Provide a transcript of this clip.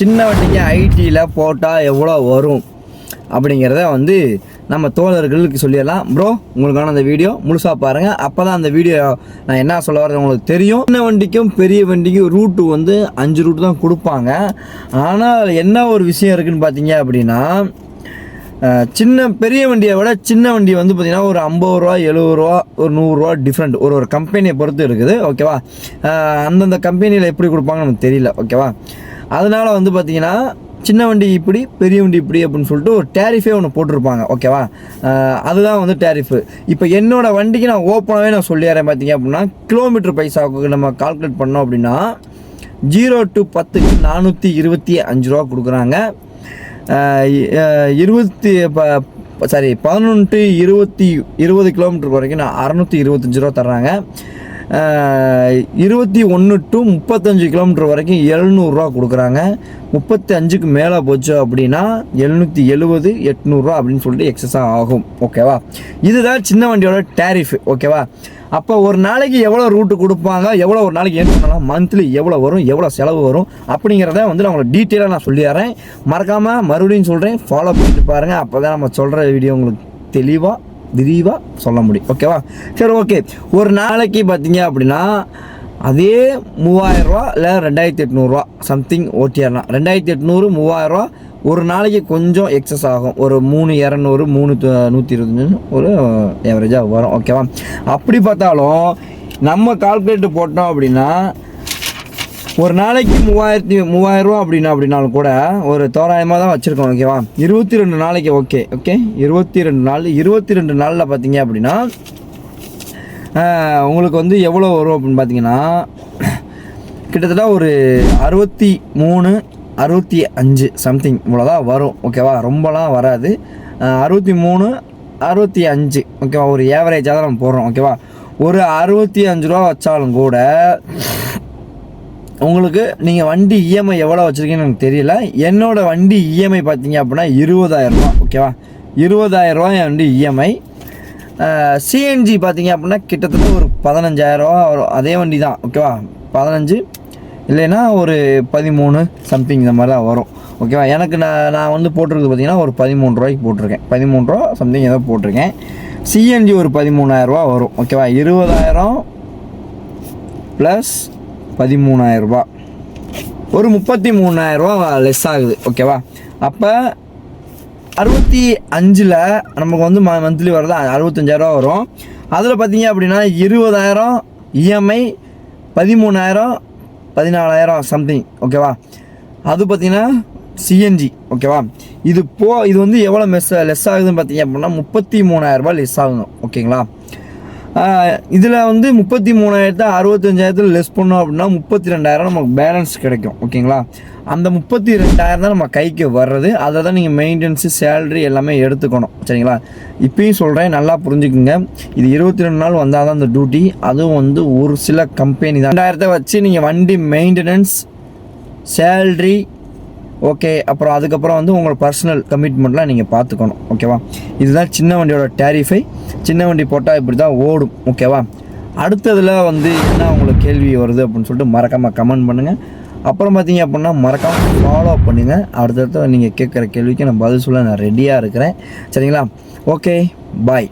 சின்ன வண்டிக்கு ஐடியில் போட்டால் எவ்வளோ வரும் அப்படிங்கிறத வந்து நம்ம தோழர்களுக்கு சொல்லிடலாம். ப்ரோ உங்களுக்கான அந்த வீடியோ முழுசாக பாருங்கள் அப்போ தான் அந்த வீடியோ நான் என்ன சொல்ல வரது உங்களுக்கு தெரியும். சின்ன வண்டிக்கும் பெரிய வண்டிக்கும் ரூட்டு வந்து அஞ்சு ரூட்டு தான் கொடுப்பாங்க. ஆனால் என்ன ஒரு விஷயம் இருக்குதுன்னு பார்த்தீங்க அப்படின்னா சின்ன பெரிய வண்டியை விட சின்ன வண்டி வந்து பார்த்திங்கன்னா ஒரு ஐம்பது ரூபா எழுபது ரூபா ஒரு நூறுரூவா டிஃப்ரெண்ட் ஒரு ஒரு கம்பெனியை பொறுத்து இருக்குது. ஓகேவா அந்தந்த கம்பெனியில் எப்படி கொடுப்பாங்கன்னு நமக்கு தெரியல. ஓகேவா அதனால் வந்து பார்த்திங்கன்னா சின்ன வண்டி இப்படி பெரிய வண்டி இப்படி அப்படின்னு சொல்லிட்டு ஒரு டேரிஃபே ஒன்று போட்டிருப்பாங்க. ஓகேவா அதுதான் வந்து டேரிஃபு இப்போ என்னோடய வண்டிக்கு நான் ஓப்பனாகவே நான் சொல்லிடுறேன் பார்த்தீங்க அப்படின்னா கிலோமீட்டர் பைசாவுக்கு நம்ம கால்குலேட் பண்ணோம் அப்படின்னா ஜீரோ டு பத்துக்கு நானூற்றி இருபத்தி அஞ்சு ரூபா கொடுக்குறாங்க. இருபத்தி ப சாரி பதினொன்று இருபத்தி இருபது கிலோமீட்டர் வரைக்கும் நான் அறநூற்றி இருபத்தஞ்சி ரூபா தர்றாங்க. இருபத்தி ஒன்று டு முப்பத்தஞ்சு கிலோமீட்டர் வரைக்கும் எழுநூறுரூவா கொடுக்குறாங்க. முப்பத்தி அஞ்சுக்கு மேலே போச்சு அப்படின்னா எழுநூற்றி எழுபது எட்நூறுரூவா அப்படின்னு சொல்லிட்டு எக்ஸஸாக ஆகும். ஓகேவா இதுதான் சின்ன வண்டியோட டேரிஃப் ஓகேவா அப்போ ஒரு நாளைக்கு எவ்வளோ ரூட்டு கொடுப்பாங்க எவ்வளோ ஒரு நாளைக்கு ஏன் பண்ணலாம் மந்த்லி எவ்வளோ வரும் எவ்வளோ செலவு வரும் அப்படிங்கிறத வந்து நான் உங்களுக்கு டீட்டெயிலாக நான் சொல்லிடுறேன். மறக்காமல் மறுபடியும் சொல்கிறேன் ஃபாலோ பண்ணிட்டு பாருங்கள் அப்போ தான் நம்ம சொல்கிற வீடியோ உங்களுக்கு தெளிவாக விரிவாக சொல்ல முடியும். ஓகேவா சரி ஓகே ஒரு நாளைக்கு பார்த்தீங்க அப்படின்னா அதே மூவாயிரரூவா இல்லை ரெண்டாயிரத்தி எட்நூறுரூவா சம்திங் ஓட்டியாரலாம். ரெண்டாயிரத்தி எட்நூறு மூவாயிரரூவா ஒரு நாளைக்கு கொஞ்சம் எக்ஸஸ் ஆகும். ஒரு மூணு இரநூறு மூணு நூற்றி இருபத்தஞ்சு ஒரு ஏவரேஜாக வரும். ஓகேவா அப்படி பார்த்தாலும் நம்ம கால்குலேட் போட்டோம் அப்படின்னா ஒரு நாளைக்கு மூவாயிரத்தி மூவாயிரரூவா அப்படின்னா அப்படின்னாலும் கூட ஒரு தோராயமாக தான் வச்சுருக்கோம். ஓகேவா இருபத்தி ரெண்டு நாளைக்கு ஓகே ஓகே இருபத்தி ரெண்டு நாள் இருபத்தி ரெண்டு நாளில் பார்த்தீங்க அப்படின்னா உங்களுக்கு வந்து எவ்வளோ வரும் அப்படின்னு பார்த்தீங்கன்னா கிட்டத்தட்ட ஒரு அறுபத்தி மூணு அறுபத்தி அஞ்சு சம்திங் இவ்வளோதான் வரும் ஓகேவா ரொம்பலாம் வராது. அறுபத்தி மூணு அறுபத்தி அஞ்சு ஓகேவா ஒரு ஏவரேஜாக தான் நம்ம போடுறோம் ஓகேவா ஒரு அறுபத்தி அஞ்சு ரூபா வச்சாலும் கூட உங்களுக்கு நீங்கள் வண்டி இஎம்ஐ எவ்வளோ வச்சுருக்கீங்கன்னு எனக்கு தெரியல. என்னோடய வண்டி இஎம்ஐ பார்த்தீங்க அப்படின்னா இருபதாயிரரூபா ஓகேவா இருபதாயிரரூவா என் வண்டி இஎம்ஐ சிஎன்ஜி பார்த்தீங்க அப்படின்னா கிட்டத்தட்ட ஒரு பதினஞ்சாயிரரூவா வரும். அதே வண்டி தான் ஓகேவா பதினஞ்சு இல்லைன்னா ஒரு பதிமூணு சம்திங் இந்த மாதிரி தான் வரும் ஓகேவா எனக்கு நான் நான் வந்து போட்டிருக்கிறது பார்த்தீங்கன்னா ஒரு பதிமூணு ரூபாய்க்கு போட்டிருக்கேன். பதிமூணு ரூபா சம்திங் ஏதோ போட்டிருக்கேன். சிஎன்ஜி ஒரு பதிமூணாயிரரூபா வரும். ஓகேவா இருபதாயிரம் ப்ளஸ் பதிமூணாயிரரூபா ஒரு முப்பத்தி மூணாயிரரூபா லெஸ் ஆகுது. ஓகேவா அப்போ அறுபத்தி அஞ்சில் நமக்கு வந்து ம மந்த்லி வரது அறுபத்தஞ்சாயிரரூபா வரும். அதில் பார்த்தீங்க அப்படின்னா இருபதாயிரம் இஎம்ஐ பதிமூணாயிரம் பதினாலாயிரம் சம்திங் ஓகேவா அது பார்த்தீங்கன்னா சிஎன்ஜி ஓகேவா இது போ இது வந்து எவ்வளோ மெஸ் லெஸ் ஆகுதுன்னு பார்த்தீங்க அப்படின்னா முப்பத்தி மூணாயிரரூபா லெஸ் ஆகுங்க ஓகேங்களா இதில் வந்து முப்பத்தி மூணாயிரத்து அறுபத்தஞ்சாயிரத்தில் லெஸ் பண்ணோம் அப்படின்னா முப்பத்தி ரெண்டாயிரம் நமக்கு பேலன்ஸ் கிடைக்கும். ஓகேங்களா? அந்த முப்பத்தி ரெண்டாயிரம் தான் நம்ம கைக்கு வர்றது. அதை தான் நீங்கள் மெயின்டெனன்ஸு சேலரி எல்லாமே எடுத்துக்கணும். சரிங்களா? இப்பயும் சொல்கிறேன் நல்லா புரிஞ்சுக்குங்க. இது இருபத்தி ரெண்டு நாள் வந்தால் தான் அந்த டியூட்டி அதுவும் வந்து ஒரு சில கம்பெனி தான். ரெண்டாயிரத்தை வச்சு நீங்கள் வண்டி மெயின்டெனன்ஸ் சேல்ரி ஓகே அப்புறம் அதுக்கப்புறம் வந்து உங்களோட பர்சனல் கமிட்மெண்ட்லாம் நீங்கள் பார்த்துக்கணும் ஓகேவா இதுதான் சின்ன வண்டியோட டேரிஃபை சின்ன வண்டி போட்டால் இப்படி தான் ஓடும் ஓகேவா அடுத்ததில் வந்து என்ன உங்களுக்கு கேள்வி வருது அப்படின்னு சொல்லிட்டு மறக்காமல் கமெண்ட் பண்ணுங்கள் அப்புறம் பார்த்தீங்க அப்படின்னா மறக்காமல் ஃபாலோ பண்ணுங்கள் அடுத்தடுத்து நீங்கள் கேட்குற கேள்விக்கு நான் பதில் சொல்ல நான் ரெடியாக இருக்கிறேன். சரிங்களா? Okay bye